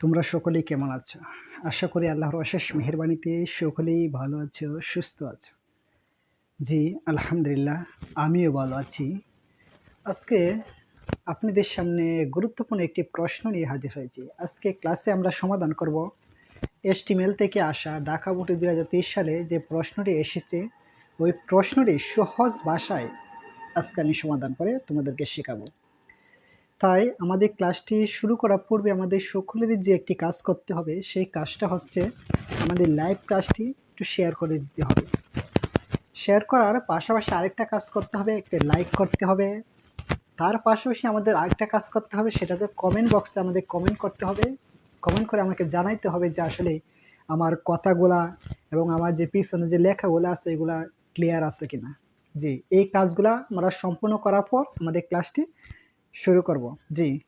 তোমরা সকলেই কেমন আছো? আশা করি আল্লাহর অশেষ মেহরবানিতে সকলেই ভালো আছো, সুস্থ আছো। জি, আলহামদুলিল্লাহ, আমিও ভালো আছি। আজকে আপনাদের সামনে গুরুত্বপূর্ণ একটি প্রশ্ন নিয়ে হাজির হয়েছি। আজকে ক্লাসে আমরা সমাধান করব এসটিমেল থেকে আসা ঢাকা বোর্ডে দু সালে যে প্রশ্নটি এসেছে, ওই প্রশ্নটি সহজ ভাষায় আজকে আমি সমাধান করে তোমাদেরকে শেখাবো। তাই আমাদের ক্লাসটি শুরু করার পূর্বে আমাদের সকলেরই যে একটি কাজ করতে হবে, সেই কাজটা হচ্ছে আমাদের লাইভ ক্লাসটি একটু শেয়ার করে দিতে হবে। শেয়ার করার পাশাপাশি আরেকটা কাজ করতে হবে, একটা লাইক করতে হবে। তার পাশাপাশি আমাদের আরেকটা কাজ করতে হবে, সেটাতে কমেন্ট বক্সে আমাদের কমেন্ট করতে হবে। কমেন্ট করে আমাকে জানাইতে হবে যে আসলে আমার কথাগুলা এবং আমার যে পিছনে যে লেখাগুলো আছে, এগুলা ক্লিয়ার আছে কিনা। জি, এই কাজগুলা আমরা সম্পূর্ণ করার পর আমাদের ক্লাসটি শুরু করব। জি।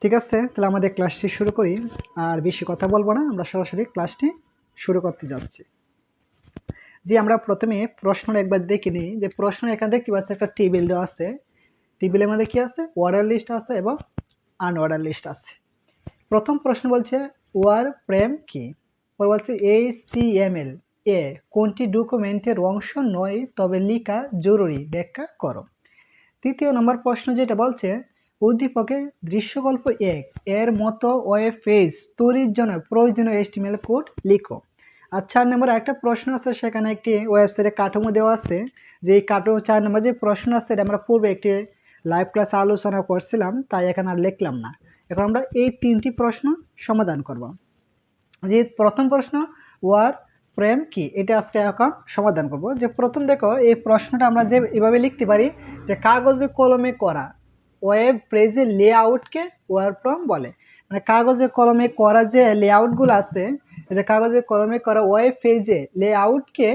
ঠিক আছে, তাহলে আমাদের ক্লাসটি শুরু করি। আর বেশি কথা বলব না, আমরা সরাসরি ক্লাসটি শুরু করতে যাচ্ছি। জি, আমরা প্রথমে প্রশ্নটা একবার দেখে নিই। যে প্রশ্ন এখানে দেখতে পাচ্ছি, একটা টেবিল দেওয়া আছে। টেবিলের মধ্যে কি আছে? ওয়ার্ডার লিস্ট আছে এবং আনওয়ার্ডার লিস্ট আছে। প্রথম প্রশ্ন বলছে, ওয়ার প্রেম কি? পর বলছে, এইচ টি এম এল। এ, কোনটি ডকুমেন্টের অংশ নয়, তবে লিখা জরুরি। ব্যাখ্যা করো। তৃতীয় নম্বর প্রশ্ন যেটা বলছে উদ্দীপকে দৃশ্যকল্প এক। এর মতো ওয়েব পেজ তৈরির জন্য প্রয়োজনীয় এস্টিমেল কোড লিখো। আর চার নম্বর একটা প্রশ্ন আছে, সেখানে একটি ওয়েবসাইটে কাঠামো দেওয়া আছে, যে এই কাঠামো চার নম্বর যে প্রশ্ন আছে, এটা আমরা পূর্বে একটি লাইভ ক্লাস আলোচনা করছিলাম, তাই এখানে আর লিখলাম না। এখন আমরা এই তিনটি প্রশ্ন সমাধান করব। যে প্রথম প্রশ্ন, ওয়ার প্রেম কি? এটা আজকে এখন সমাধান করব। যে প্রথম দেখো, এই প্রশ্নটা আমরা যে এভাবে লিখতে পারি যে কাগজে কলমে করা ওয়েব পেজের লেআউটকে ওয়ার ফ্রম বলে। মানে কাগজে কলমে করা যে লেআউটগুলো আছে যে কাগজে কলমে করা ওয়েব পেজে লেআউটকে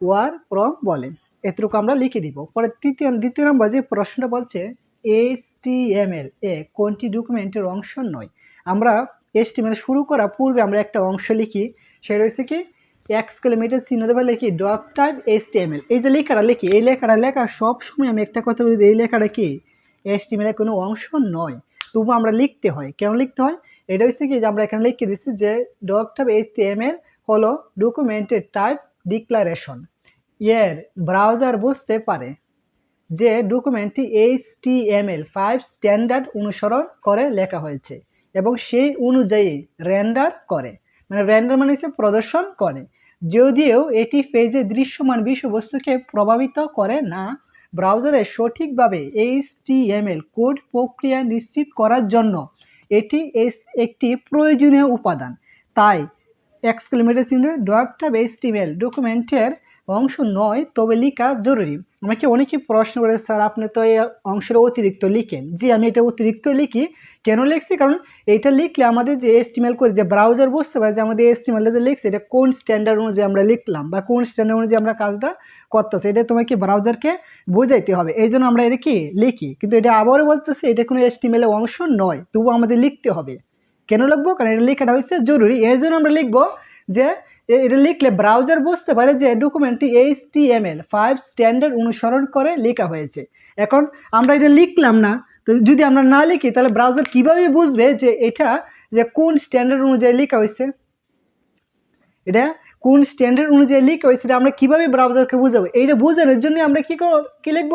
ওয়ার ফ্রম বলে। এতটুকু আমরা লিখে দিব। পরে তৃতীয়, দ্বিতীয় নম্বর যে প্রশ্নটা বলছে এইচ টি এম এল এ কোনটি ডকুমেন্টের অংশ নয়। আমরা এস্টিমেল শুরু করা পূর্বে আমরা একটা অংশ লিখি, সেটা হচ্ছে কি এক কিলোমিটার চিহ্ন দেবে লিখি ডক টাইপ এইচ এই যে লেখাটা লিখি, এই লেখাটা লেখা সবসময় আমি একটা কথা বলি এই লেখাটা কি? এস্টিমেলের কোনো অংশ নয়। তবু আমরা লিখতে হয়। কেন লিখতে হয়? এটা হচ্ছে কি যে আমরা এখানে লিখে দিচ্ছি যে, ডক টাইপ এইচ হলো ডকুমেন্টের টাইপ ডিক্লারেশন এর ব্রাউজার বুঝতে পারে যে ডকুমেন্টটি H T M L five standard অনুসরণ করে লেখা হয়েছে এবং সেই অনুযায়ী র্যান্ডার করে। মানে র্যান্ডার মানে হচ্ছে প্রদর্শন করে। যদিও এটি পেজে দৃশ্যমান বিষয়বস্তুকে প্রভাবিত করে না, ব্রাউজারে সঠিকভাবে এইচটিএমএল কোড প্রক্রিয়া নিশ্চিত করার জন্য এটি একটি প্রয়োজনীয় উপাদান। তাই এক্সক্লেমেটেড চিহ্ন ডকটাব এল ডকুমেন্টের অংশ নয়, তবে লেখা জরুরি। আমাকে অনেকেই প্রশ্ন করে, স্যার, আপনি তো এই অংশের অতিরিক্ত লিখেন। জি, আমি এটা অতিরিক্ত লিখি। কেন লিখছি? কারণ এইটা লিখলে আমাদের যে এস্টিমেল করে, যে ব্রাউজার বুঝতে পারে, যে আমাদের এস্টিমেলটা যে লিখছে, এটা কোন স্ট্যান্ডার্ড অনুযায়ী আমরা লিখলাম বা কোন স্ট্যান্ডার্ড অনুযায়ী আমরা কাজটা করতেছি, এটা তোমাকে ব্রাউজারকে বোঝাইতে হবে। এই জন্য আমরা এটা কি লিখি। কিন্তু এটা আবারও বলতেছি, এটা কোনো এস্টিমেলের অংশ নয় তবু আমাদের লিখতে হবে। কেন লিখব? কারণ এটা লেখাটা হচ্ছে জরুরি। এই জন্য আমরা লিখব যে এটা লিখলে ব্রাউজার বুঝতে পারে যে ডকুমেন্টটি H T M L five standard অনুসরণ করে লেখা হয়েছে। এখন আমরা এটা লিখলাম না, তো যদি আমরা না লিখি, তাহলে ব্রাউজার কীভাবে বুঝবে যে এটা, যে কোন স্ট্যান্ডার্ড অনুযায়ী লেখা হয়েছে? এটা কোন স্ট্যান্ডার্ড অনুযায়ী লেখা হয়েছে আমরা কীভাবে ব্রাউজারকে বুঝাবো? এইটা বোঝানোর জন্য আমরা কী করব কি লিখব?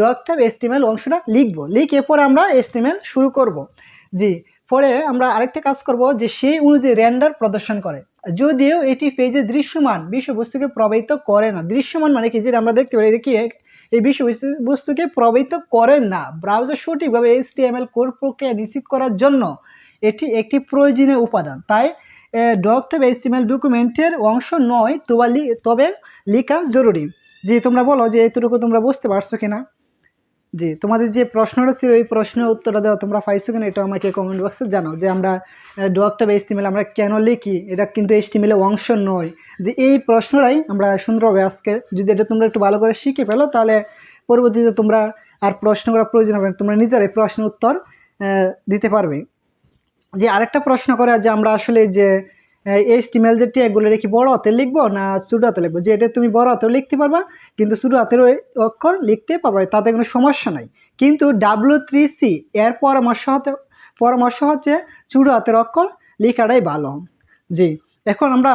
ডকটাপ এস্টিমেল অংশটা লিখব। লিখে পরে আমরা এস্টিমেল শুরু করব। জি পরে আমরা আরেকটা কাজ করব যে সেই অনুযায়ী র্যান্ডার প্রদর্শন করে। যদিও এটি পেজে দৃশ্যমান, বিষয়বস্তুকে প্রভাবিত করে না। দৃশ্যমান মানে কি? যেটা আমরা দেখতে পারি, এটা কি? এই বিষয়বস্তুকে প্রভাবিত করে না। ব্রাউজার সঠিকভাবে H T M L code প্রক্রিয়া নিশ্চিত করার জন্য এটি একটি প্রয়োজনীয় উপাদান। তাই ডকটপ এইচ টি এম এল ডকুমেন্টের অংশ নয়, তবে তবে লেখা জরুরি। যে তোমরা বলো যে এতটুকু তোমরা বুঝতে পারছ কিনা? জি, তোমাদের যে প্রশ্নটা ছিল ওই প্রশ্নের উত্তরটা দেওয়া তোমরা পাইছো কিনা এটা আমাকে কমেন্ট বক্সে জানাও, যে আমরা ডকটা বা এস্টিমেল আমরা কেন লিখি, এটা কিন্তু এস্টিমেলের অংশ নয়। যে এই প্রশ্নটাই আমরা সুন্দরভাবে আজকে, যদি এটা তোমরা একটু ভালো করে শিখে ফেলো, তাহলে পরবর্তীতে তোমরা আর প্রশ্ন করার প্রয়োজন হবে তোমরা নিজেরাই প্রশ্নের উত্তর দিতে পারবে। যে আরেকটা প্রশ্ন করে যে আমরা আসলে যে এস্টিমেল যে ট্যাগুলো রেখে বড় হাতে লিখব না ছোটো হাতে লিখব? যে এটা তুমি বড় হাতেও লিখতে পারবা, কিন্তু ছোটো হাতের অক্ষর লিখতে পারবে, তাতে কোনো সমস্যা নাই। কিন্তু ডাব্লু থ্রি সি এর পরামর্শ হতে, পরামর্শ হচ্ছে চুড়ো হাতের অক্ষর লেখাটাই ভালো। জি, এখন আমরা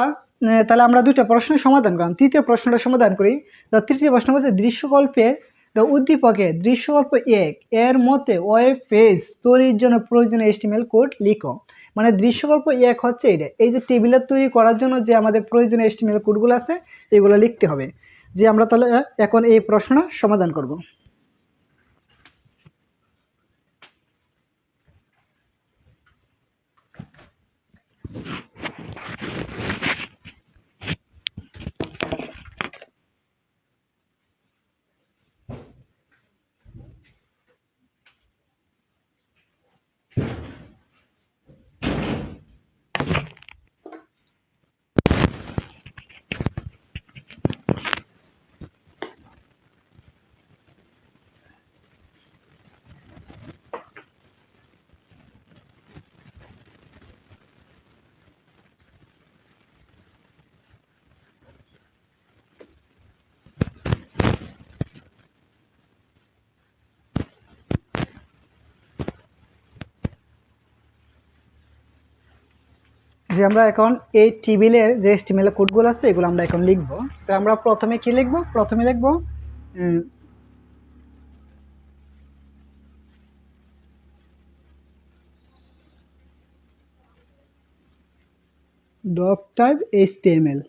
তাহলে আমরা দুটো প্রশ্নের সমাধান করলাম তৃতীয় প্রশ্নটা সমাধান করি। তো তৃতীয় প্রশ্ন বলছে দৃশ্যকল্পের তো উদ্দীপকে দৃশ্যকল্প এক, এর মতে ওয়েব পেজ তৈরির জন্য প্রয়োজনীয় এস্টিমেল কোড লিখো। মানে দৃশ্যকল্প এক হচ্ছে এটা এই যে টেবিলের তৈরি করার জন্য যে আমাদের প্রয়োজনীয় এস্টিমেল কোডগুলো আছে, এগুলো লিখতে হবে। যে আমরা তাহলে এখন এই প্রশ্নটা সমাধান করব। যে আমরা এখন এই টেবিলের যে এস্টিমেল কোডগুলো আছে, এগুলো আমরা এখন লিখব। তো আমরা প্রথমে কি লিখব? প্রথমে লিখব ডক টাইপ এইচটিএমএল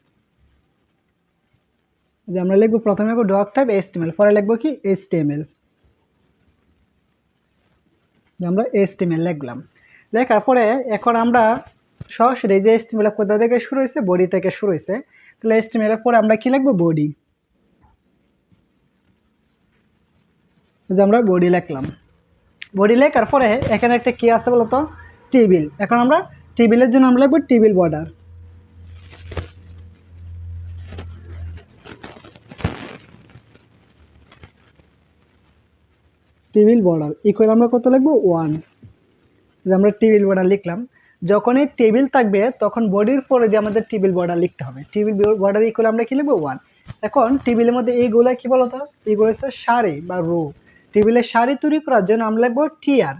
যে আমরা লিখব, প্রথমে লিখব ডক টাইপ এইচটিএমএল পরে লিখব কি? এইচটিএমএল আমরা এইচটিএমএল লিখলাম। লেখার পরে এখন আমরা সরাসরি যে এইচটিএমএল কোথা থেকে শুরু হয়েছে বডি থেকে শুরু হয়েছে, তাহলে এইচটিএমএল এর পরে আমরা কি লিখব? বডি যে আমরা বডি লিখলাম। বডি লেখার পরে এখানে একটা কি আছে বলতো? টেবিল এখন আমরা টেবিলের জন্য আমরা লিখব table border table border equal আমরা কত লিখব? ওয়ান যে আমরা টেবিল বর্ডার লিখলাম। যখনই টেবিল থাকবে, তখন বডির পরে দিয়ে আমাদের টেবিল বর্ডার লিখতে হবে। টেবিল বর্ডার ইকুয়াল আমরা কি লিখব? ওয়ান এখন টেবিলের মধ্যে এইগুলো কি বলতো? এইগুলো হচ্ছে সারি বা রো টেবিলের সারি তৈরি করার জন্য আমরা লিখব টি আর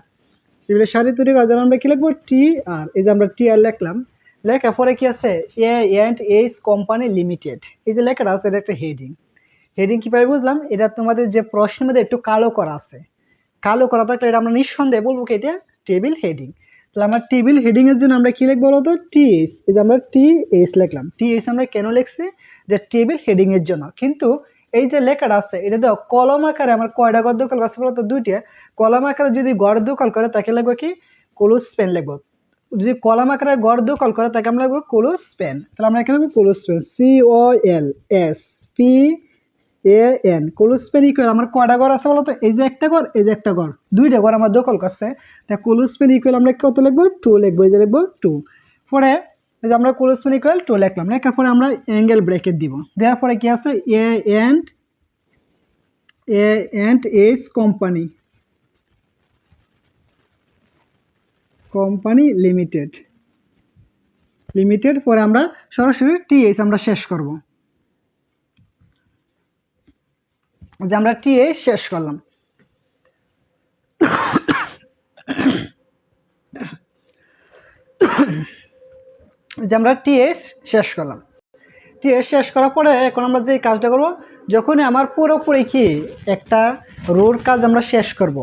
টেবিলের সারি তৈরি করার জন্য আমরা কি লিখব? টি আর এই যে আমরা টি আর লিখলাম, লেখার পরে কি আছে? A and H company limited এই যে লেখাটা আছে, এটা একটা হেডিং হেডিং কীভাবে বুঝলাম? এটা তোমাদের যে প্রশ্নের মধ্যে একটু কালো করা আছে। কালো করা থাকলে এটা আমরা নিঃসন্দেহে বলব কি? এটা টেবিল হেডিং তাহলে আমরা টেবিল হেডিং এর জন্য আমরা কি লিখব বলতো? টিএস এই যে আমরা টিএস লিখলাম। টিএস আমরা কেন লিখছি? যে টেবিল হেডিং এর জন্য। কিন্তু এই যে লেখাটা আছে, এটা দেখো, কলম আকারে আমার কয়টা গদ্য কল আছে বলতো? দুইটা। কলম আকারে যদি গড় দোকাল করে, তাকে লিখব কি? কোলুস পেন লিখব। যদি কলম আকারে গড় দোকাল করে, তাকে আমরা লিখব কোলুস পেন তাহলে আমরা এখানে colspan C O L S P A, N colspan equal আমার কয়টা ঘর আছে বলতো? এই যে একটা ঘর, এই যে একটা ঘর। দুইটা ঘর আমার দখল করছে। তা কোলুস পেন ইকুয়াল আমরা কত লিখব? টু লিখব, এই যে লিখব, টু। পরে যে আমরা কোলুস পেন ইকুয়াল টু লিখলাম, লেখার পরে আমরা অ্যাঙ্গেল ব্রেকেট দিব। দেওয়ার পরে কি আছে? A and A and H company. Company limited. Limited, পরে আমরা সরাসরি টিএইচ আমরা শেষ করব। যে আমরা টিএ শেষ করলাম। যে আমরা টি টিএস শেষ করলাম। টি টিএস শেষ করার পরে এখন আমরা যে কাজটা করব, যখনই আমার পুরোপুরি কি একটা রোড কাজ আমরা শেষ করব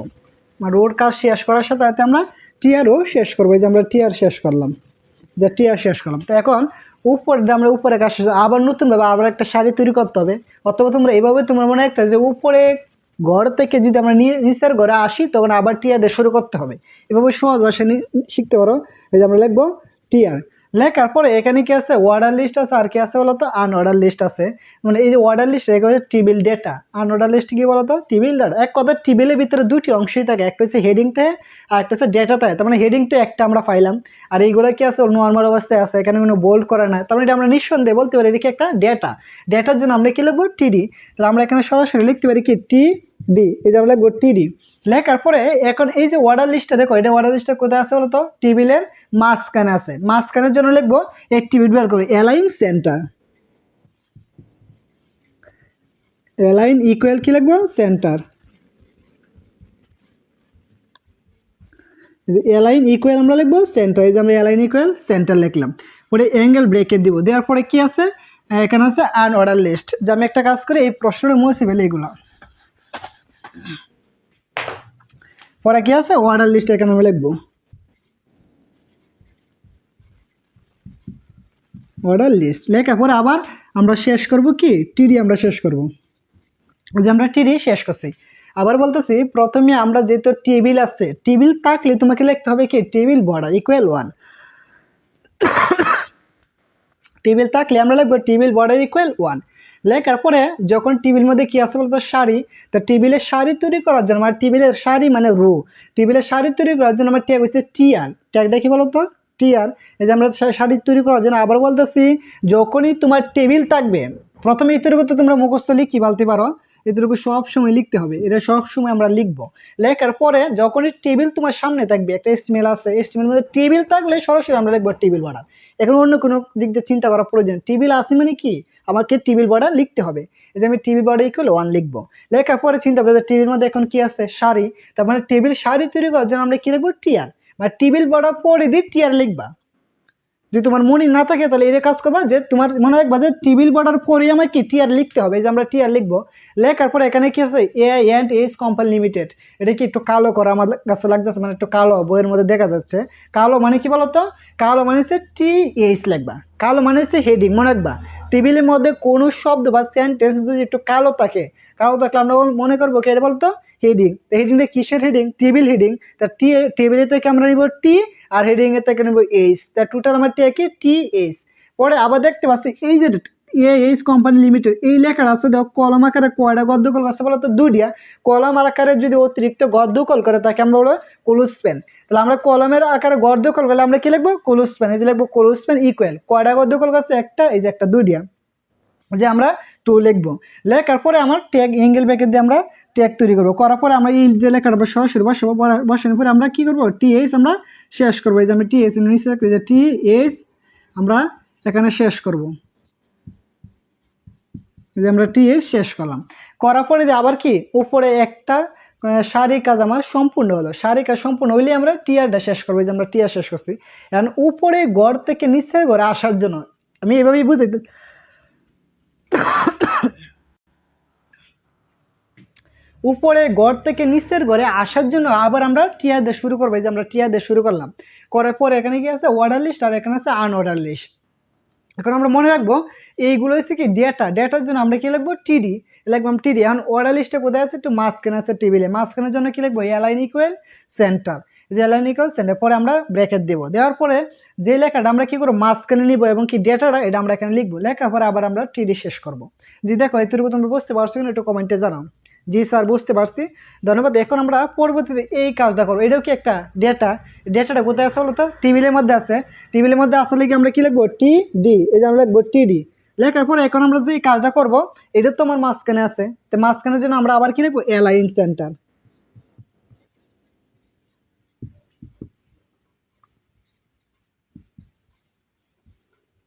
রোড কাজ শেষ করার সাথে সাথে আমরা টিআরও শেষ করব যে আমরা টিআর শেষ করলাম, যে টিআর শেষ করলাম। তো এখন উপরে আমরা উপরে কাজ আবার নতুনভাবে আবার একটা শাড়ি তৈরি করতে হবে। অথবা তোমরা এভাবে তোমরা মনে রাখতে যে উপরে ঘর থেকে যদি আমরা নিচের ঘরে আসি, তখন আবার টিয়া দিয়ে শুরু করতে হবে। এভাবে সহজ ভাষা নি- শিখতে পারো। এই যে আমরা লিখব টিআর লেখার পরে এখানে কি আছে? অর্ডার লিস্ট আছে, আর কি আছে বলতো? আনঅর্ডার লিস্ট আছে। মানে এই যে অর্ডার লিস্ট রেখে হচ্ছে টিবিল ডেটা আনঅর্ডার লিস্ট কি বলতো? টিবিল ডাটা এক কথা টিবিলের ভিতরে দুটি অংশই থাকে। একটা হচ্ছে হেডিং থাকে, আর একটা হচ্ছে ডেটা থাকে। তার মানে হেডিংটা একটা আমরা পাইলাম। আর এইগুলো কি আছে? নর্মাল অবস্থায় আছে। এখানে কোনো বোল্ড করা নাই। তার মানে এটা আমরা নিঃসন্দেহে বলতে পারি, এটা কি একটা ডেটা ডেটার জন্য আমরা কি লিখব? টিডি তাহলে আমরা এখানে সরাসরি লিখতে পারি কি? টি ডি এই যে আমরা লিখব টিডি লেখার পরে এখন এই যে অর্ডার লিস্টটা দেখো, এটা অর্ডার লিস্টটা কোথায় আছে বলতো? টেবিলের মাঝখানে আছে। মাঝখানের জন্য লিখব অ্যাক্টিভিটি বের করব। অ্যালাইন সেন্টার অ্যালাইন ইকুয়াল কি লিখব? সেন্টার অ্যালাইন ইকুয়াল আমরা লিখব সেন্টার এই যে আমরা অ্যালাইন ইকুয়াল সেন্টার লিখলাম। পরে অ্যাঙ্গেল ব্রেকেট দিব। দেওয়ার পরে কি আছে? এখানে আছে আন অর্ডার লিস্ট যে আমি একটা কাজ করি, এই প্রশ্নটা মুছে ফেলে এগুলো। পরে কি আছে? অর্ডার লিস্ট এখানে আমি লিখব। অর্ডার লিস্ট লেখা, পরে আবার আমরা শেষ করব কি? টিডি আমরা শেষ করব। যে আমরা টিডি শেষ করছি। আবার বলতেছি, প্রথমে আমরা যেহেতু টেবিল আছে টেবিল থাকলে তোমাকে লিখতে হবে কি? Table border equal one table থাকলে আমরা লিখব টেবিল বর্ডার ইকুয়াল ওয়ান লেখার পরে যখন টেবিল মধ্যে কি আছে বলতো? শাড়ি। তা টেবিলের শাড়ি তৈরি করার জন্য মানে টেবিলের শাড়ি মানে রু। টেবিলের শাড়ি তৈরি করার জন্য আমার ট্যাগ হচ্ছে টিয়ার। ট্যাগটা কি বলতো? টিয়ার। এই যে আমরা শাড়ি তৈরি করার জন্য আবার বলতেছি, যখনই তোমার টেবিল থাকবে প্রথমে তৈরি করতে তোমরা মুখস্থ লিখি বলতে পারো এতটুকু সব সময় লিখতে হবে। এটা সব সময় আমরা লিখব। লেখার পরে যখনই টেবিল তোমার সামনে থাকবে, একটা স্মেল আছে স্মেলের মধ্যে টেবিল থাকলে সরাসরি আমরা লিখব টেবিল বর্ডার এখন অন্য কোনো দিক দিয়ে চিন্তা করার প্রয়োজন টেবিল আছে মানে কি? আমাকে টেবিল বর্ডার লিখতে হবে। এই যে আমি টেবিল বর্ডার ইকুয়াল ওয়ান লিখব। লেখার পরে চিন্তা করব টেবিল মধ্যে এখন কি আছে? শাড়ি। তার মানে টেবিল শাড়ি তৈরি করার জন্য আমরা কি লিখব? টিয়ার মানে টেবিল বর্ডার পরে দিয়ে টিয়ার লিখবা। যদি তোমার মনে না থাকে তাহলে এটা কাজ করবা যে তোমার মনে রাখবা যে টেবিল বর্ডার পরে আমার কি টিয়ার লিখতে হবে? এই যে আমরা টিয়ার লিখব। লেখার পরে এখানে কি আছে? A I and S company limited এটা কি একটু কালো করা আমার কাছে লাগতেছে মানে একটু কালো বইয়ের মধ্যে দেখা যাচ্ছে। কালো মানে কি বলতো? কালো মানে হচ্ছে টি এইচ লিখবা। কালো মানে হচ্ছে হেডিং মনে রাখবা। টেবিলের মধ্যে কোনো শব্দ বা সেন্টেন্স যদি একটু কালো থাকে, কালো থাকলে আমরা মনে করব কি? এটা বলতো? হেডিং হেডিংটা কিসের হেডিং টেবিল হেডিং তা টি টেবিলে থেকে আমরা নিব টি আর হেডিং এর থেকে নেব এইচ তা টোটাল আমার টি কি? টি এইচ পরে আবার দেখতে পাচ্ছি এই যে এইচ কোম্পানি লিমিটেড এই লেখার আছে দেখো, কলম আকারে কয়টা গদ্যকল আছে বলো তো? দুইটা। কলম আকারে যদি অতিরিক্ত গদ্যকল করে, তাকে আমরা বলব কুলুস পেন। তাহলে আমরা কলমের আকারে গদ্যকল করলে আমরা কি লিখব? Colspan. এই যে লিখব কুলুস পেন ইকুয়াল কয়টা গদ্যকল আছে? একটা, এই যে একটা, দুইটা। যে আমরা টু লিখব। লেখার পরে আমার ট্যাগ অ্যাঙ্গেল ব্যাকেট দিয়ে আমরা ট্যাগ তৈরি করব। করার পরে আমরা এই যে লেখাটা আমরা সরাসরি বসাবো বসানোর পরে আমরা কি করব? টি এইচ আমরা শেষ করব। এই যে আমি টি এইচ নিচে রাখতে যে টি এইচ আমরা এখানে শেষ করব। যে আমরা টি এইচ শেষ করলাম। করার পরে যে আবার কি? উপরে একটা সারি কাজ আমার সম্পূর্ণ হলো। সারি কাজ সম্পূর্ণ হইলে আমরা টিয়ারটা শেষ করব। যে আমরা টিয়ার শেষ করছি। এখন উপরে গড় থেকে নিচ ঘরে আসার জন্য, আমি এভাবেই বুঝাই উপরে গড় থেকে নিচের ঘরে আসার জন্য আবার আমরা টিয়ার দিয়ে শুরু করব। এই যে আমরা টিয়ার দিয়ে শুরু করলাম। করার পরে এখানে কি আছে? অর্ডার লিস্ট আর এখানে আছে আনঅর্ডার লিস্ট এখন আমরা মনে রাখব, এইগুলো হচ্ছে কি ডেটা ডেটার জন্য আমরা কি লিখব? টিডি লিখব টিডি এখন অর্ডার লিস্টে কোথায় আছে? একটু মাঝখানে আছে টেবিলে মাঝখানের জন্য কি লিখব? অ্যালাইন ইকুয়াল সেন্টার যে অ্যালাইন ইকুয়াল সেন্টার পরে আমরা ব্র্যাকেট দেবো। দেওয়ার পরে যে লেখাটা আমরা কি করব? মাঝখানে নিবো এবং কি ডেটাটা এটা আমরা এখানে লিখব। লেখা পরে আবার আমরা টিডি শেষ করব। জি, দেখো, এতটুকু তোমরা বুঝতে পারছ একটু কমেন্টে জানাও। জি স্যার, বুঝতে পারছি। ধন্যবাদ। এখন আমরা পরবর্তীতে এই কাজটা করব। এটাও কি একটা ডেটা ডেটাটা কোথায় আছে বলতো টেবিলের মধ্যে আছে। টেবিলের মধ্যে আসলে কি আমরা কি লিখব? টি ডি এই যে আমরা লিখব টি ডি লেখার পরে এখন আমরা যে কাজটা করব, এটা তো আমার মাঝখানে আছে। তো মাঝখানের জন্য আমরা আবার কি লিখব? অ্যালাইন সেন্টার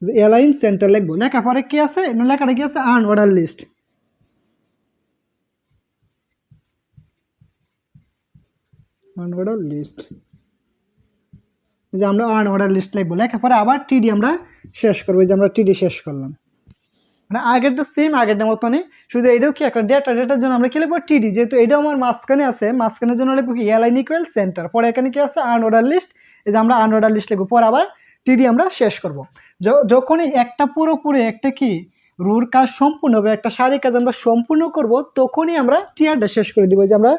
অ্যালাইন সেন্টার লিখব। লেখার পরে কি আছে? লেখাটা কি আছে? Unordered list unordered list যে আমরা আনঅর্ডার লিস্ট লিখব লেখার পরে আবার টিডি আমরা শেষ করব যে আমরা টিডি শেষ করলাম মানে আগেরটা সেম আগেরটার মতনই, শুধু এটাও কি একটা ডেটা ডেটার জন্য আমরা কি লিখব? টিডি যেহেতু এটাও আমার মাঝখানে আছে, মাঝখানের জন্য লিখব কি? এয়ারলাইন ইকুয়াল সেন্টার পরে এখানে কি আছে? আনঅর্ডার লিস্ট এই যে আমরা আনঅর্ডার লিস্ট লিখব, পরে আবার টিডি আমরা শেষ করব। যখনই একটা পুরোপুরি একটা কি রুর কাজ সম্পূর্ণ হবে, একটা শাড়ির কাজ আমরা সম্পূর্ণ করব, তখনই আমরা টিয়ারটা শেষ করে দিব। যে আমরা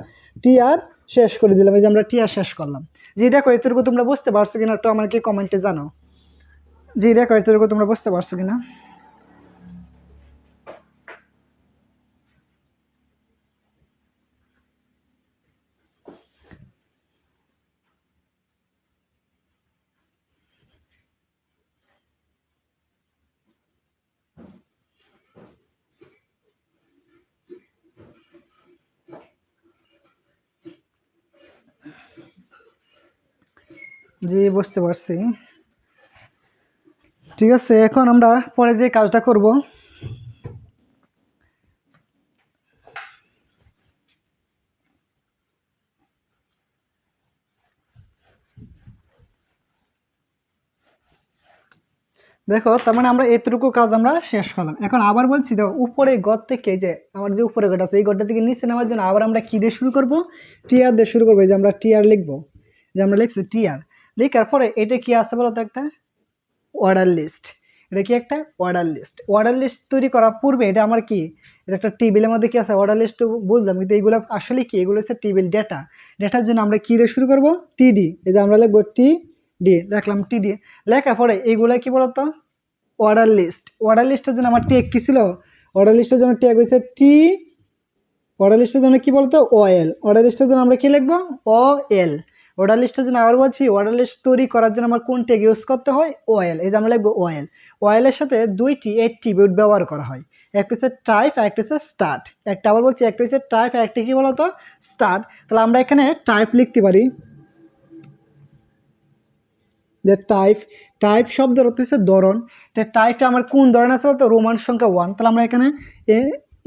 টিয়ার শেষ করে দিলাম, এই যে আমরা টিয়া শেষ করলাম। জি, দেখো, এতটুকু তোমরা বুঝতে পারছ কিনা, একটু আমাকে কমেন্টে জানাও। জি, দেখো, এতটুকু তোমরা বুঝতে পারছ কিনা? জি, বুঝতে পারছি। ঠিক আছে, এখন আমরা পরে যে কাজটা করব, দেখো, তার মানে আমরা এতটুকু কাজ আমরা শেষ করলাম। এখন আবার বলছি, দেখো উপরে ঘর থেকে যে আমার যে উপরে ঘরটা আছে, এই ঘরটা থেকে নিচে নামার জন্য আবার আমরা কী দিয়ে শুরু করব? টিয়ার দিয়ে শুরু করব যে আমরা টিয়ার লিখব। যে আমরা লিখছি টিয়ার লেখার পরে এটা কি আছে বলো তো একটা? অর্ডার লিস্ট এটা কি একটা? অর্ডার লিস্ট অর্ডার লিস্ট তৈরি করার পূর্বে এটা আমার কি? এটা একটা টেবিলের মধ্যে কি আছে? অর্ডার লিস্ট বুঝলাম কিন্তু এইগুলো আসলে কি? এগুলো হচ্ছে টেবিল ডেটা ডেটার জন্য আমরা কী দিয়ে শুরু করব? টিডি এই যে আমরা লিখব টি ডি লিখলাম টিডি লেখার পরে এইগুলো কি বলতো? অর্ডার লিস্ট অর্ডার লিস্টের জন্য আমার টেক কী ছিল? অর্ডার লিস্টের জন্য টেক হয়েছে টি অর্ডার লিস্টের জন্য কি বলতো? ওয়েল অর্ডার লিস্টের জন্য আমরা কি লিখব? ও এল অর্ডার লিস্টের জন্য আবার বলছি অর্ডার লিস্ট তৈরি করার জন্য আমার কোন টেক ইউজ করতে হয়? ওয়েল এই যে আমরা লিখব ওয়েল ওয়েলের সাথে দুইটি এট্রিবিউট ব্যবহার করা হয়। একটা হচ্ছে টাইপ একটা হচ্ছে স্টার্ট একটা আবার বলছি, একটা হচ্ছে টাইপ একটা কি বলতো? স্টার্ট তাহলে আমরা এখানে টাইপ লিখতে পারি। যে টাইপ টাইপ শব্দের অর্থ হচ্ছে ধরন। যে টাইপটা আমার কোন ধরন আছে বলতো? রোমান সংখ্যা ওয়ান তাহলে আমরা এখানে এ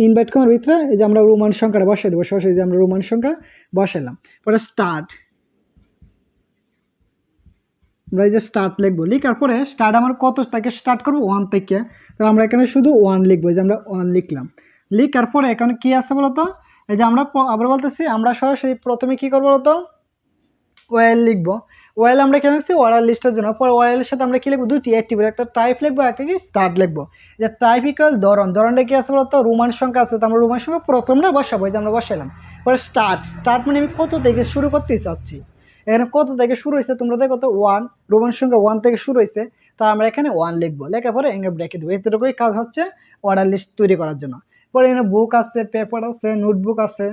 ইনভাইট করার ভিতরে এই যে আমরা রোমান সংখ্যাটা বসাই দেবো। সরাসরি যে আমরা রোমান সংখ্যা বসাইলাম। পরে স্টার্ট আমরা এই যে স্টার্ট লিখব, লিখার পরে স্টার্ট আমার কত থেকে স্টার্ট করব? ওয়ান থেকে। তাহলে আমরা এখানে শুধু ওয়ান লিখব যে আমরা ওয়ান লিখলাম। লিখার পরে এখানে কি আছে বলতো? এই যে আমরা আবার বলতেছি, আমরা সরাসরি প্রথমে কি করব বলতো? ওয়েল লিখব। ওয়েল আমরা কেন লিখছি অর্ডার লিস্টের জন্য। পরে ওয়েলের সাথে আমরা কি লিখব? দুটি অ্যাক্টিভেট একটা টাইপ লিখব একটা কি স্টার্ট লিখব। যে টাইপ ইকুয়াল ধরন। ধরনটা কি আছে বলতো? রোমান সংখ্যা আছে, তো আমরা রোমান সংখ্যা প্রথমটা বসাবো যে আমরা বসালাম পরে স্টার্ট স্টার্ট মানে আমি কত থেকে শুরু করতে চাচ্ছি? এখানে কত থেকে শুরু হয়েছে? তোমরা দেখো তো ওয়ান রোমান সংখ্যা ওয়ান থেকে শুরু হয়েছে। তা আমরা এখানে ওয়ান লিখব। লেখার পরে এঙ্গে ব্রেকে দেবো। এতটুকুই কাজ হচ্ছে অর্ডার লিস্ট তৈরি করার জন্য। পরে এখানে বুক আছে পেপার আছে নোটবুক আছে।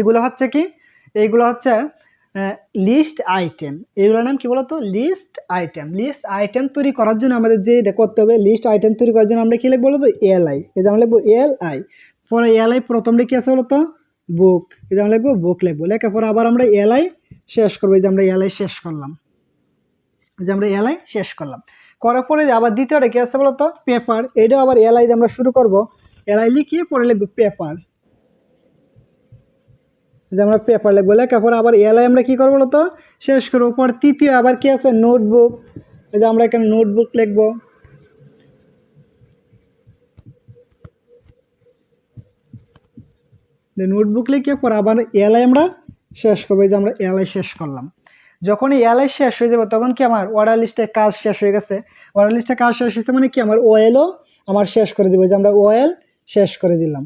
এগুলো হচ্ছে কি? এইগুলো হচ্ছে লিস্ট আইটেম এগুলোর নাম কি বলতো? লিস্ট আইটেম লিস্ট আইটেম তৈরি করার জন্য আমাদের যে এটা করতে হবে লিস্ট আইটেম তৈরি করার জন্য আমরা কি লিখব বলতো? এল আই যে আমরা লিখব এল আই পরে এল আই প্রথমটা কি আছে বলতো? বুক যে আমরা লিখব বুক লিখব। লেখার পরে আবার আমরা এল আই শেষ করব, এই যে আমরা এল আই শেষ করলাম। যে আমরা এল আই শেষ করলাম। করার পরে আবার দ্বিতীয়টা কি আছে বলতো? পেপার। এটাও আবার এল আই আমরা শুরু করব। এল আই লিখিয়ে পরে লিখব পেপার। যে আমরা পেপার লিখব। লেখার পরে আবার এলাই আমরা কি করব বলতো? শেষ করব। পর তৃতীয় আবার কি আছে? নোটবুক। এই যে আমরা এখানে নোটবুক লিখব। নোটবুক লিখে পর আবার এলাই আমরা শেষ করব, এই যে আমরা এলাই শেষ করলাম। যখন এই এলাই শেষ হয়ে যাবে, তখন কি আমার অর্ডার লিস্টে কাজ শেষ হয়ে গেছে? অর্ডার লিস্টে কাজ শেষ হয়েছে মানে কি আমার ওয়েলও আমার শেষ করে দিব। যে আমরা ওয়েল শেষ করে দিলাম।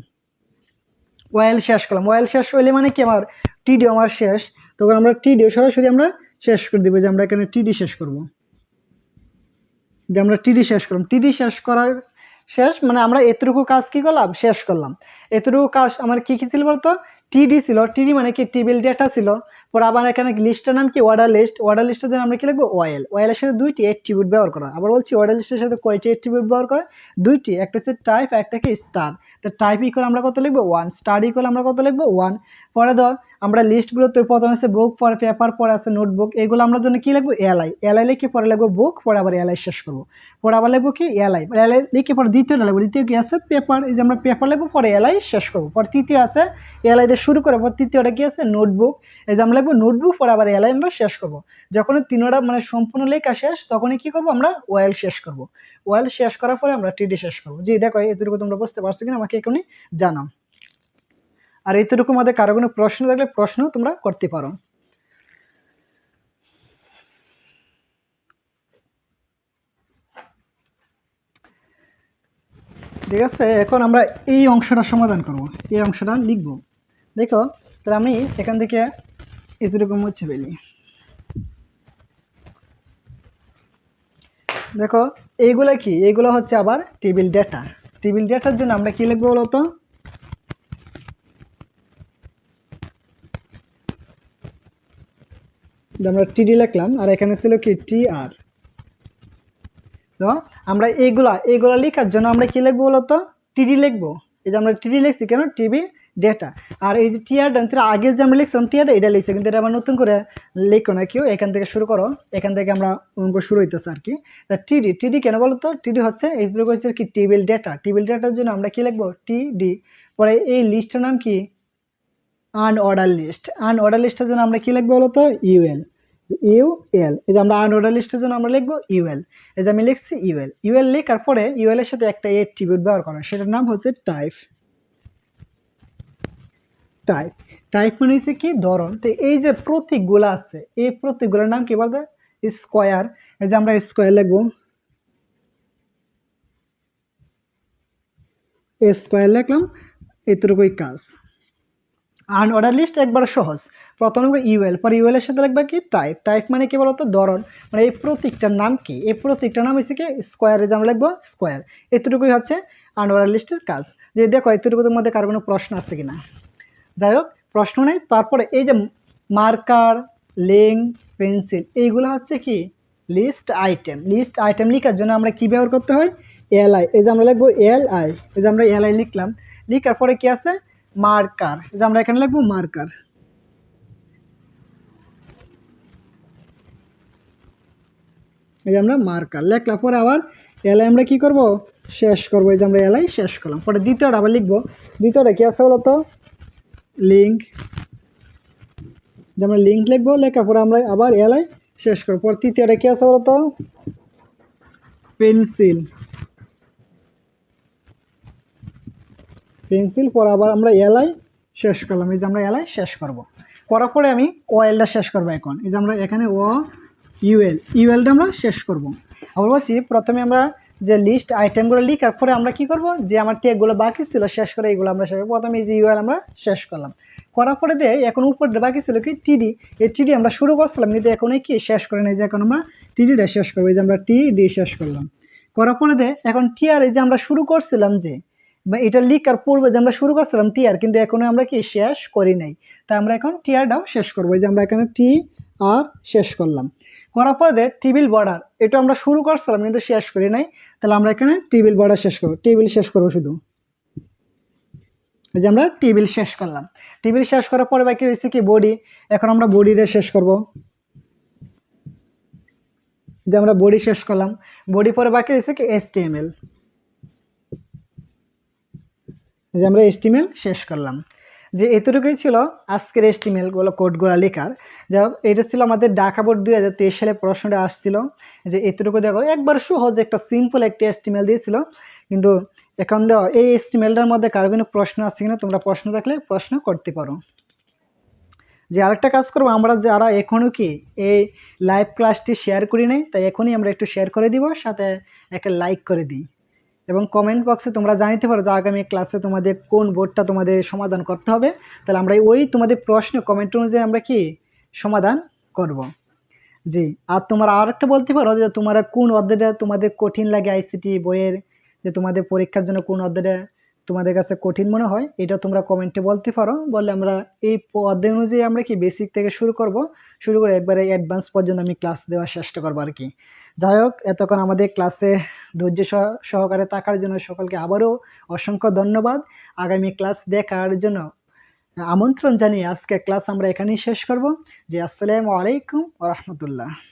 ওয়েল শেষ করলাম। ওয়েল শেষ হইলে মানে কি আমার টিডিও আমার শেষ। তখন আমরা টিডিও সরাসরি আমরা শেষ করে দিব। যে আমরা এখানে টিডি শেষ করব। যে আমরা টিডি শেষ করলাম। টিডি শেষ করার শেষ মানে আমরা এতটুকু কাজ কি করলাম? শেষ করলাম। এতটুকু কাজ আমার কি কী ছিল বলতো? টিডি ছিল টিডি মানে কি? টেবিল ডেটা ছিল। পর আবার এখানে লিস্টের নাম কি? অর্ডার লিস্ট অর্ডার লিস্টের জন্য আমরা কি লিখব? ওয়েল ওয়েলের সাথে দুইটি এট্রিবিউট ব্যবহার করা। আবার বলছি অর্ডার লিস্টের সাথে কয়টি এট্রিবিউট ব্যবহার করে? দুইটি। একটা হচ্ছে টাইপ একটা কি স্টার তো টাইপ ইকুয়াল আমরা কত লিখব? ওয়ান স্টার ইকুয়াল আমরা কত লিখব? ওয়ান পরে ধর, আমরা লিস্টগুলো তো প্রথমে আছে বুক পরে পেপার পরে আছে নোটবুক এগুলো আমরা জন্য কি লিখব? এলআই এলআই লিখে পরে লিখব বুক পরে আবার এলআই শেষ করব। পরে আবার লিখব কি? এলআই এলআই লিখে পরে দ্বিতীয়টা লিখব? দ্বিতীয় কি আছে? পেপার এই যে আমরা পেপার লিখব, পরে এলআই শেষ করব। পরে তৃতীয় আছে এলআই দিয়ে শুরু করে পর তৃতীয়টা কি আছে? নোটবুক এই যে আমরা লিখব নোটবুক পরে আবার এলআই আমরা শেষ করব। যখন তিনোটা মানে সম্পূর্ণ লেখা শেষ, তখনই কি করব আমরা? ওয়েল শেষ করব। ওয়েল শেষ করার পরে আমরা টিডি শেষ করব। জি, দেখো, এতটুকু তোমরা বুঝতে পারছ কিনা? আমাকে এখনই জানাও। আর এতটুকু মধ্যে কারও কোনো প্রশ্ন থাকলে প্রশ্ন তোমরা করতে পারো। ঠিক আছে, এখন আমরা এই অংশটা সমাধান করব। এই অংশটা লিখব। দেখো, তাহলে আমি এখান থেকে এতটুকু মুছে ফেলি দেখো, এইগুলো কি? এইগুলো হচ্ছে আবার টেবিল ডেটা টেবিল ডেটার জন্য আমরা কি লিখব বলতো আমরা টিডি লিখলাম, আর এখানে ছিল কি? টি আর তো আমরা এইগুলা এইগুলা লেখার জন্য আমরা কি লিখব বলতো টিডি লিখব। এই যে আমরা টিডি লিখছি কেন? টিভি ডেটা আর এই যে টিআর আগে যে আমরা লিখছিলাম টিআরটা এটা লিখছি। কিন্তু এটা আমরা নতুন করে লিখো না কেউ। এখান থেকে শুরু করো। এখান থেকে আমরা অঙ্ক শুরু হইতেছে আর কি। তা টিডি টিডি কেন বলো তো টিডি হচ্ছে, এই দুটো হচ্ছে কি টেবিল ডেটা টেবিল ডেটার জন্য আমরা কি লিখব? টিডি পরে এই লিস্টের নাম কি? আনঅর্ডার লিস্ট আনঅর্ডার লিস্টের জন্য আমরা কি লিখব বলো তো ইউএল ইউ এল এই যে আমরা আনঅর্ডার লিস্টের জন্য আমরা লিখব ইউএল এই যে আমি লিখছি ইউএল ইউএল লেখার পরে ইউএল এর সাথে একটা এট্রিবিউট ব্যবহার করা সেটার নাম হচ্ছে টাইপ টাইপ টাইপ মানে হচ্ছে কি? ধরন। তো এই যে প্রতীকগুলো আছে, এই প্রতীকগুলোর নাম কি বলতে? স্কোয়ার এই যে আমরা স্কোয়ার লিখব। স্কোয়ার লিখলাম, এতটুকুই কাজ। আনঅর্ডার লিস্ট একবার সহজ। প্রথম ইউএল পর ইউএল এর সাথে লিখবে কি? টাইপ টাইপ মানে কি বলতো? ধরন। মানে এই প্রতীকটার নাম কি? এই প্রতীকটার নাম হচ্ছে কি? স্কোয়ারে যে আমরা লিখব স্কোয়ার এতটুকুই হচ্ছে আনঅর্ডার লিস্টের কাজ। যে দেখো এতটুকুর মধ্যে কার কোনো প্রশ্ন আছে কিনা? যাই হোক, প্রশ্ন নেই। তারপরে এই যে মার্কার, লেং, পেন্সিল, এইগুলো হচ্ছে কি? List item. লিস্ট আইটেম লেখার জন্য আমরা কি ব্যবহার করতে হয়? এল আই এই যে আমরা লিখব এল আই এই যে আমরা এল আই লিখলাম। লিখার পরে কি আছে? মার্কার। এই যে আমরা এখানে লিখব মার্কার। এই যে আমরা মার্কার। লেখলার পরে আবার এলাই আমরা কি করব? শেষ করব। এই যে আমরা এলাই শেষ করলাম। পরে দ্বিতীয়টা আবার লিখব। দ্বিতীয়টা কি আছে বলতো লিঙ্ক যে আমরা লিঙ্ক লিখব, লেখার পরে আমরা আবার এলাই শেষ করব। পর তৃতীয়টা কি আছে বলতো? পেন্সিল পেন্সিল পর আবার আমরা এলাই শেষ করলাম। এই যে আমরা এলাই শেষ করব। করার পরে আমি ওয়েলটা শেষ করব এখন। এই যে আমরা এখানে ও ইউএল ইউএলটা আমরা শেষ করব। আবার বলছি, প্রথমে আমরা যে লিস্ট আইটেমগুলো লিখার পরে আমরা কি করব? যে আমার টেকগুলো বাকি ছিল, শেষ করে এইগুলো আমরা শেষ প্রথমে এই যে ইউএল আমরা শেষ করলাম। করার পরে দিয়ে এখন উপরে বাকি ছিল কি? টিডি এই টিডি আমরা শুরু করছিলাম, কিন্তু এখন কি? শেষ করে নেই যে এখন আমরা টিডিটা শেষ করব। এই যে আমরা টিডি শেষ করলাম। করার পরে দিয়ে এখন টিআর এই যে আমরা শুরু করছিলাম যে এটা লিখার পূর্বে যে আমরা শুরু করছিলাম টিআর কিন্তু এখনও আমরা কি শেষ করি নাই। তা আমরা এখন টিআরটাও শেষ করব। এই যে আমরা এখানে টি আর শেষ করলাম। করার টেবিল বর্ডার এটা আমরা শুরু করছিলাম কিন্তু শেষ করি নাই। তাহলে আমরা এখানে টেবিল বর্ডার শেষ করব। টেবিল শেষ করব শুধু। এই যে আমরা টেবিল শেষ করলাম। টেবিল শেষ করার পরে বাকি রয়েছে কি? বডি এখন আমরা বডিটা শেষ করব। যে আমরা বডি শেষ করলাম। বডি পরে বাকি রয়েছে কি? এসটিএমএল যে আমরা এস্টিমেল শেষ করলাম। যে এতটুকুই ছিল আজকের এস্টিমেলগুলো কোডগুলো লেখার। যা এটা ছিল আমাদের ঢাকা বোর্ড দুই হাজার তেইশ সালে প্রশ্নটা আসছিল। যে এতটুকু দেখো, একবার সহজ একটা সিম্পল একটা এস্টিমেল দিয়েছিল। কিন্তু এখন দেখো, এই এস্টিমেলটার মধ্যে কারও কোনো প্রশ্ন আসছে কিনা, তোমরা প্রশ্ন থাকলে প্রশ্ন করতে পারো। যে আরেকটা কাজ করব, আমরা যারা এখনও কি এই লাইভ ক্লাসটি শেয়ার করি নাই, তাই এখনই আমরা একটু শেয়ার করে দিব, সাথে একটা লাইক করে দিই। এবং কমেন্ট বক্সে তোমরা জানিতে পারো যে আগামী ক্লাসে তোমাদের কোন বোর্ডটা তোমাদের সমাধান করতে হবে। তাহলে আমরা ওই তোমাদের প্রশ্ন কমেন্ট অনুযায়ী আমরা কি সমাধান করব। জি, আর তোমরা আর একটা বলতে পারো যে তোমরা কোন অধ্যায়টা তোমাদের কঠিন লাগে আইসিটি বইয়ের, যে তোমাদের পরীক্ষার জন্য কোন অধ্যায়টা তোমাদের কাছে কঠিন মনে হয়, এটা তোমরা কমেন্টে বলতে পারো। বললে আমরা এই অধ্যায় অনুযায়ী আমরা কি বেসিক থেকে শুরু করব, শুরু করে একবারে অ্যাডভান্স পর্যন্ত আমি ক্লাস দেওয়ার চেষ্টা করব আর কি। যাই হোক, এতক্ষণ আমাদের ক্লাসে ধৈর্য সহ- সহকারে থাকার জন্য সকলকে আবারও অসংখ্য ধন্যবাদ। আগামী ক্লাস দেখার জন্য আমন্ত্রণ জানিয়ে আজকে ক্লাস আমরা এখানেই শেষ করব। যে আসসালামু আলাইকুম রহমতুল্লাহ।